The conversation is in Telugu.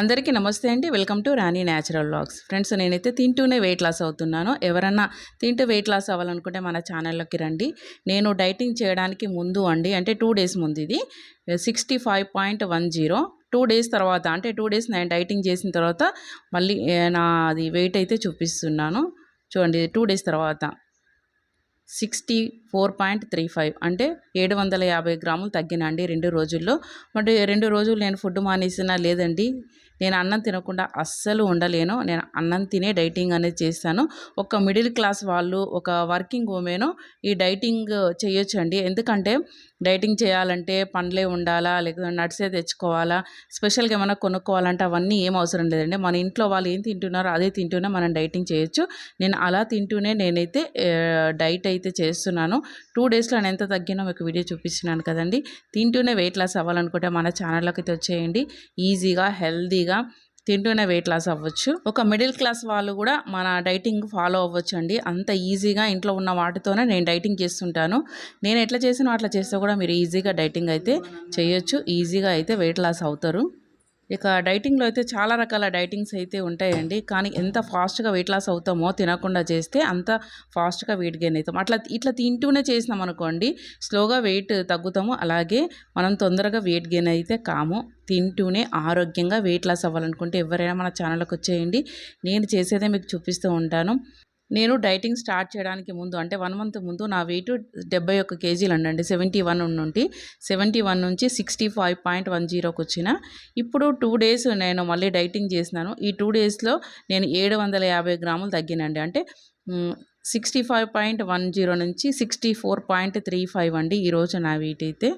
అందరికీ నమస్తే అండి. Welcome to Rani natural blogs friends నేనైతే తింటూనే వెయిట్ లాస్ అవుతున్నాను. ఎవరన్నా తింటూ వెయిట్ లాస్ అవ్వాలనుకుంటే మన ఛానల్లోకి రండి. నేను డైటింగ్ చేయడానికి ముందు అండి అంటే టూ డేస్ ముందు ఇది sixty five point one zero two days తర్వాత అంటే టూ డేస్ నేను డైటింగ్ చేసిన తర్వాత మళ్ళీ నా అది వెయిట్ అయితే చూపిస్తున్నాను. చూడండి టూ డేస్ తర్వాత. Sixty four point three five అంటే ఏడు వందల యాభై గ్రాములు తగ్గినండి రెండు రోజుల్లో. అంటే రెండు రోజులు నేను ఫుడ్ మానేసినా లేదండి. నేను అన్నం తినకుండా అస్సలు ఉండలేను. నేను అన్నం తినే డైటింగ్ అనేది చేస్తాను. ఒక మిడిల్ క్లాస్ వాళ్ళు ఒక వర్కింగ్ ఉమెన్ ఈ డైటింగ్ చేయొచ్చండి. ఎందుకంటే డైటింగ్ చేయాలంటే పండ్లే ఉండాలా లేకపోతే నట్సే తెచ్చుకోవాలా స్పెషల్గా ఏమైనా కొనుక్కోవాలంటే అవన్నీ ఏం అవసరం లేదండి. మన ఇంట్లో వాళ్ళు ఏం తింటున్నారో అదే తింటూనే మనం డైటింగ్ చేయొచ్చు. నేను అలా తింటూనే నేనైతే డైట్ అయితే చేస్తున్నాను. టూ డేస్లో నేను ఎంత తగ్గినా మీకు వీడియో చూపించినాను కదండి. తింటూనే వెయిట్ లాస్ అవ్వాలనుకుంటే మన ఛానల్లోకి అయితే వచ్చేయండి. ఈజీగా హెల్దీగా హెల్తీగా తింటూనే వెయిట్ లాస్ అవ్వచ్చు. ఒక మిడిల్ క్లాస్ వాళ్ళు కూడా మన డైటింగ్ ఫాలో అవ్వచ్చు అండి అంత ఈజీగా ఇంట్లో ఉన్న వాటితోనే నేను డైటింగ్ చేస్తుంటాను. నేను ఎట్లా చేసినా అట్లా చేస్తే కూడా మీరు ఈజీగా డైటింగ్ అయితే చేయొచ్చు. ఈజీగా అయితే వెయిట్ లాస్ అవుతారు. ఇక డైటింగ్లో అయితే చాలా రకాల డైటింగ్స్ అయితే ఉంటాయండి. కానీ ఎంత ఫాస్ట్గా వెయిట్ లాస్ అవుతామో తినకుండా చేస్తే అంత ఫాస్ట్గా వెయిట్ గెయిన్ అవుతాం. అట్లా ఇట్లా తింటూనే చేసినాం అనుకోండి స్లోగా వెయిట్ తగ్గుతాము. అలాగే మనం తొందరగా వెయిట్ గెయిన్ అయితే కాము. తింటూనే ఆరోగ్యంగా వెయిట్ లాస్ అవ్వాలనుకుంటే ఎవరైనా మన ఛానల్కి వచ్చేయండి. నేను చేసేదే మీకు చూపిస్తూ ఉంటాను. నేను డైటింగ్ స్టార్ట్ చేయడానికి ముందు అంటే వన్ మంత్ ముందు నా వెయిట్ డెబ్బై ఒక్క కేజీలు అండి సెవెంటీ వన్ నుండి సెవెంటీ వన్ నుంచి సిక్స్టీ ఫైవ్ పాయింట్ వన్ జీరోకి వచ్చిన ఇప్పుడు టూ డేస్ నేను మళ్ళీ డైటింగ్ చేసినాను. ఈ టూ డేస్లో నేను ఏడు వందల యాభై గ్రాములు తగ్గినండి. అంటే sixty five point one zero నుంచి sixty four point three five అండి ఈరోజు నా వెయిట్ అయితే